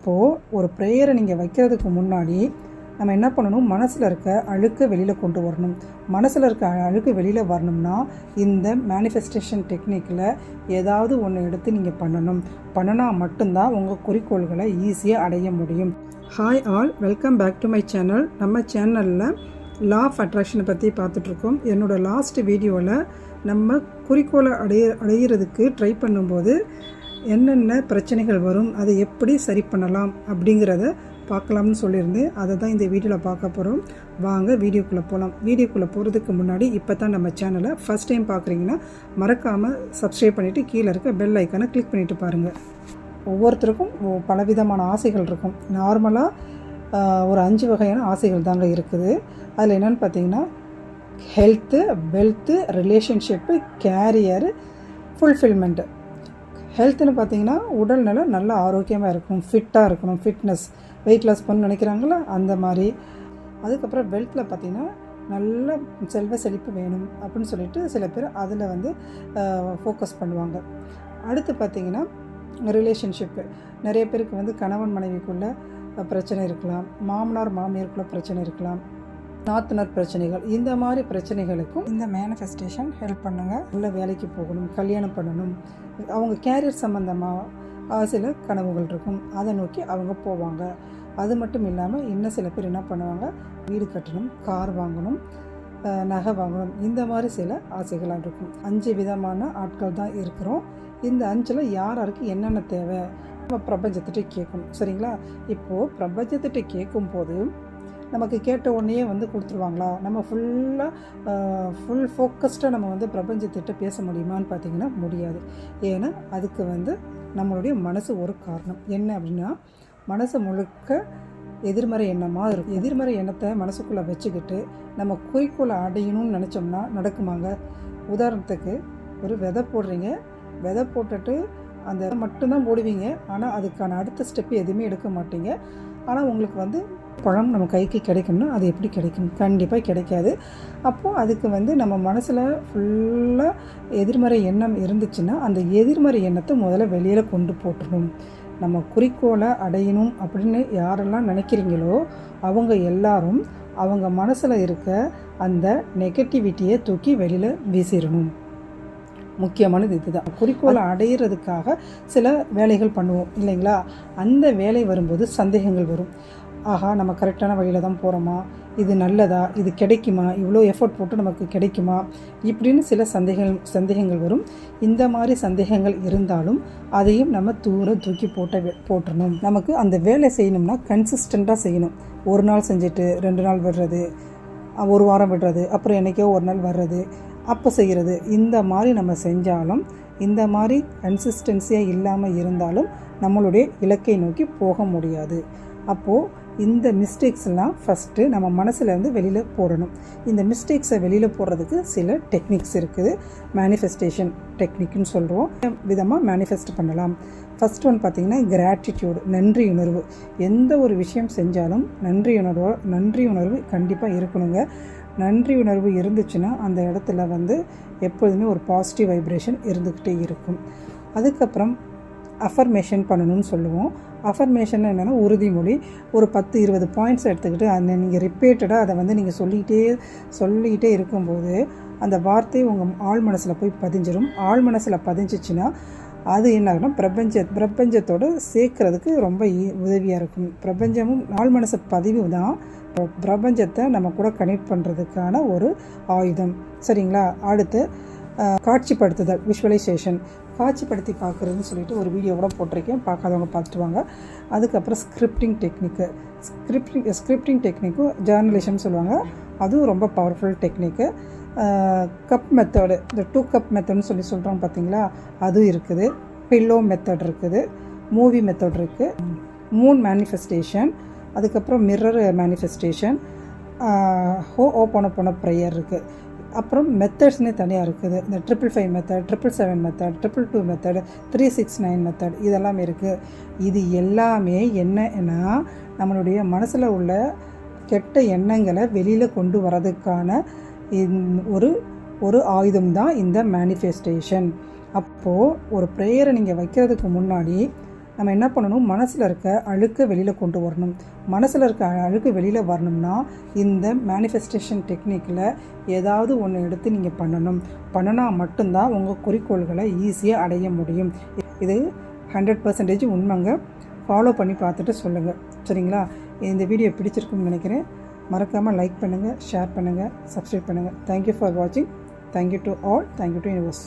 இப்போது ஒரு ப்ரேயரை நீங்கள் வைக்கிறதுக்கு முன்னாடி நம்ம என்ன பண்ணணும்? மனசில் இருக்க அழுக்கு வெளியில் கொண்டு வரணும். மனசில் இருக்க அழுக்கு வெளியில் வரணும்னா இந்த மேனிஃபெஸ்டேஷன் டெக்னிக்கில் ஏதாவது ஒன்று எடுத்து நீங்கள் பண்ணணும். பண்ணினா மட்டும்தான் உங்கள் குறிக்கோள்களை ஈஸியாக அடைய முடியும். Hi all welcome back to my channel நம்ம சேனலில் லா ஆஃப் அட்ராக்ஷனை பற்றி பார்த்துட்ருக்கோம். என்னோடய லாஸ்ட் வீடியோவில் நம்ம குறிக்கோளை அடைய அடையிறதுக்கு ட்ரை பண்ணும்போது என்னென்ன பிரச்சனைகள் வரும் அதை எப்படி சரி பண்ணலாம் அப்படிங்கிறத பார்க்கலாம்னு சொல்லியிருந்தேன். அதை தான் இந்த வீடியோவில் பார்க்க போகிறோம் வாங்க வீடியோக்குள்ளே போகலாம் வீடியோக்குள்ளே போகிறதுக்கு முன்னாடி இப்போ தான் நம்ம சேனலை ஃபஸ்ட் டைம் பார்க்குறீங்கன்னா மறக்காமல் சப்ஸ்கிரைப் பண்ணிவிட்டு கீழே இருக்க பெல் ஐக்கானை கிளிக் பண்ணிவிட்டு பாருங்கள் ஒவ்வொருத்தருக்கும் பலவிதமான ஆசைகள் இருக்கும். நார்மலாக ஒரு அஞ்சு வகையான ஆசைகள் தாங்க இருக்குது. அதில் என்னென்னு பார்த்தீங்கன்னா health wealth relationship career fulfilment ஹெல்த்துன்னு பார்த்தீங்கன்னா உடல் நலம் ஆரோக்கியமாக இருக்கணும். ஃபிட்டாக இருக்கணும். ஃபிட்னஸ் வெயிட் லாஸ் பண்ண நினைக்கிறாங்களா அந்த மாதிரி. அதுக்கப்புறம் வெல்த்தில் பார்த்தீங்கன்னா நல்ல செல்வ செழிப்பு வேணும் அப்படின்னு சொல்லிட்டு சில பேர் அதில் வந்து ஃபோக்கஸ் பண்ணுவாங்க. அடுத்து பார்த்திங்கன்னா ரிலேஷன்ஷிப்பு நிறைய பேருக்கு வந்து கணவன் மனைவிக்குள்ளே பிரச்சனை இருக்கலாம். மாமனார் மாமியாருக்குள்ளே பிரச்சனை இருக்கலாம். நாத்தனார் பிரச்சனைகள் இந்த மாதிரி பிரச்சனைகளுக்கும் இந்த மேனிஃபெஸ்டேஷன் ஹெல்ப் பண்ணுங்க. உள்ள வேலைக்கு போகணும் கல்யாணம் பண்ணணும். அவங்க கேரியர் சம்மந்தமாக சில கனவுகள் இருக்கும். அதை நோக்கி அவங்க போவாங்க. அது மட்டும் இல்லாமல் இன்னும் சில பேர் என்ன பண்ணுவாங்க? வீடு கட்டணும் கார் வாங்கணும் நகை வாங்கணும். இந்த மாதிரி சில ஆசைகளாக இருக்கும். அஞ்சு விதமான ஆட்கள் தான் இருக்கிறோம். இந்த அஞ்சில் யார் யாருக்கு என்னென்ன தேவை? நம்ம பிரபஞ்சத்திட்ட கேட்கணும். சரிங்களா? இப்போது பிரபஞ்சத்திட்ட கேட்கும்போது நமக்கு கேட்ட உடனே வந்து கொடுத்துருவாங்களா? நம்ம ஃபுல்லாக ஃபுல் ஃபோக்கஸ்டாக நம்ம வந்து பிரபஞ்சத்திட்ட பேச முடியுமான்னு பார்த்தீங்கன்னா முடியாது. ஏன்னா அதுக்கு வந்து நம்மளுடைய மனசு ஒரு காரணம். என்ன அப்படின்னா மனசு முழுக்க எதிர்மறை எண்ணமாக இருக்கும். எதிர்மறை எண்ணத்தை மனசுக்குள்ளே வச்சுக்கிட்டு நம்ம குறிக்கோளை அடையணும்னு நினச்சோம்னா நடக்குமாங்க? உதாரணத்துக்கு ஒரு விதை போடுறீங்க. விதை போட்டுட்டு அந்த மட்டும்தான் போடுவீங்க. ஆனால் அதுக்கான அடுத்த ஸ்டெப் எதுவுமே எடுக்க மாட்டீங்க. ஆனால் உங்களுக்கு வந்து பழம் நம்ம கைக்கு கிடைக்கும்னா அது எப்படி கிடைக்கும்? கண்டிப்பாக கிடைக்காது. அப்போது அதுக்கு வந்து நம்ம மனசில் ஃபுல்லாக எதிர்மறை எண்ணம் இருந்துச்சுன்னா அந்த எதிர்மறை எண்ணத்தை முதல்ல வெளியில் கொண்டு போட்டுடணும். நம்ம குறிக்கோளை அடையணும் அப்படின்னு யாரெல்லாம் நினைக்கிறீங்களோ அவங்க எல்லாரும் அவங்க மனசில் இருக்க அந்த நெகட்டிவிட்டியை தூக்கி வெளியில் வீசிடணும். முக்கியமானது இதுதான். குறிக்கோளை அடையிறதுக்காக சில வேலைகள் பண்ணுவோம் இல்லைங்களா? அந்த வேலை வரும்போது சந்தேகங்கள் வரும். ஆஹா நம்ம கரெக்டான வழியில் தான் போகிறோமா இது நல்லதா? இது கிடைக்குமா? இவ்வளோ எஃபோர்ட் போட்டு நமக்கு கிடைக்குமா? இப்படின்னு சில சந்தேகங்கள் சந்தேகங்கள் வரும். இந்த மாதிரி சந்தேகங்கள் இருந்தாலும் அதையும் நம்ம தூர தூக்கி போட்ட போட்டணும் நமக்கு அந்த வேலை செய்யணும்னா கன்சிஸ்டண்ட்டாக செய்யணும். ஒரு நாள் செஞ்சுட்டு ரெண்டு நாள் விடுறது ஒரு வாரம் விடுறது அப்புறம் என்னைக்கோ ஒரு நாள் வர்றது அப்போ செய்கிறது இந்த மாதிரி நம்ம செஞ்சாலும் இந்த மாதிரி கன்சிஸ்டன்சியாக இல்லாமல் இருந்தாலும் நம்மளுடைய இலக்கை நோக்கி போக முடியாது. அப்போது இந்த மிஸ்டேக்ஸ்லாம் ஃபஸ்ட்டு நம்ம மனசுலேருந்து வெளியில் போடணும். இந்த மிஸ்டேக்ஸை வெளியில் போடுறதுக்கு சில டெக்னிக்ஸ் இருக்குது. மேனிஃபெஸ்டேஷன் டெக்னிக்னு சொல்கிறோம் விதமாக மேனிஃபெஸ்ட் பண்ணலாம்? ஃபஸ்ட் ஒன் பார்த்திங்கன்னா கிராட்டிடியூடு நன்றி உணர்வு. எந்த ஒரு விஷயம் செஞ்சாலும் நன்றி உணர்வு நன்றி உணர்வு கண்டிப்பாக இருக்கணுங்க. நன்றி உணர்வு இருந்துச்சுன்னா அந்த இடத்துல வந்து எப்பொழுதுமே ஒரு பாசிட்டிவ் வைப்ரேஷன் இருந்துக்கிட்டே இருக்கும். அதுக்கப்புறம் அஃபர்மேஷன் பண்ணணும்னு சொல்லுவோம். அஃபர்மேஷன் என்னென்னா உறுதிமொழி ஒரு பத்து இருபது பாயிண்ட்ஸ் எடுத்துக்கிட்டு அதை நீங்கள் ரிப்பீட்டடாக அதை வந்து நீங்கள் சொல்லிக்கிட்டே சொல்லிக்கிட்டே இருக்கும்போது அந்த வார்த்தை உங்கள் ஆள் மனசில் போய் பதிஞ்சிடும் ஆழ் மனசில் பதிஞ்சிச்சுன்னா அது என்ன பிரபஞ்ச பிரபஞ்சத்தோடு சேர்க்கறதுக்கு ரொம்ப உதவியாக இருக்கும். பிரபஞ்சமும் ஆள் மனசு பதிவு தான். பிரபஞ்சத்தை நம்ம கூட கனெக்ட் பண்ணுறதுக்கான ஒரு ஆயுதம். சரிங்களா? அடுத்து காட்சிப்படுத்துதல் விஷுவலைசேஷன் காட்சிப்படுத்தி பார்க்குறதுன்னு சொல்லிட்டு ஒரு வீடியோ கூட போட்டிருக்கேன். பார்க்காதவங்க பார்த்துட்டு வாங்க. அதுக்கப்புறம் ஸ்கிரிப்டிங் டெக்னிக்கு ஸ்கிரிப்டிங் ஸ்கிரிப்டிங் டெக்னிக்கும் ஜேர்னலிசம் சொல்லுவாங்க. அதுவும் ரொம்ப பவர்ஃபுல் டெக்னிக்கு கப் மெத்தடு இந்த டூ கப் மெத்தட்னு சொல்லி சொல்கிறோம் பார்த்தீங்களா அதுவும் இருக்குது. பில்லோ மெத்தட் இருக்குது. மூவி மெத்தட் இருக்குது மூன் மேனிஃபெஸ்டேஷன் அதுக்கப்புறம் மிரர் மேனிஃபெஸ்டேஷன் ஹோ ஓப்பன போன ப்ரேயர் இருக்குது அப்புறம் மெத்தட்ஸ்னே தனியாக இருக்குது. இந்த triple five method triple seven method triple two method three six nine method இதெல்லாம் இருக்குது இது எல்லாமே என்னன்னா நம்மளுடைய மனசில் உள்ள கெட்ட எண்ணங்களை வெளியில் கொண்டு வரதுக்கான ஒரு ஒரு ஆயுதம் தான் இந்த மேனிஃபெஸ்டேஷன் அப்போது ஒரு ப்ரேயரை நீங்கள் வைக்கிறதுக்கு முன்னாடி நம்ம என்ன பண்ணணும்? மனசில் இருக்க அழுக்கை வெளியில் கொண்டு வரணும். மனசில் இருக்க அழுக்கு வெளியில் வரணும்னா இந்த மேனிஃபெஸ்டேஷன் டெக்னிக்கில் ஏதாவது ஒன்று எடுத்து நீங்கள் பண்ணணும். பண்ணினா மட்டும்தான் உங்கள் குறிக்கோள்களை ஈஸியாக அடைய முடியும். இது ஹண்ட்ரட் பர்சன்டேஜ் உண்மைங்க. ஃபாலோ பண்ணி பார்த்துட்டு சொல்லுங்கள் சரிங்களா? இந்த வீடியோ பிடிச்சிருக்குன்னு நினைக்கிறேன். மறக்காமல் லைக் பண்ணுங்கள் ஷேர் பண்ணுங்கள் சப்ஸ்கிரைப் பண்ணுங்கள் தேங்க்யூ ஃபார் வாட்சிங் thank you to all thank you to universe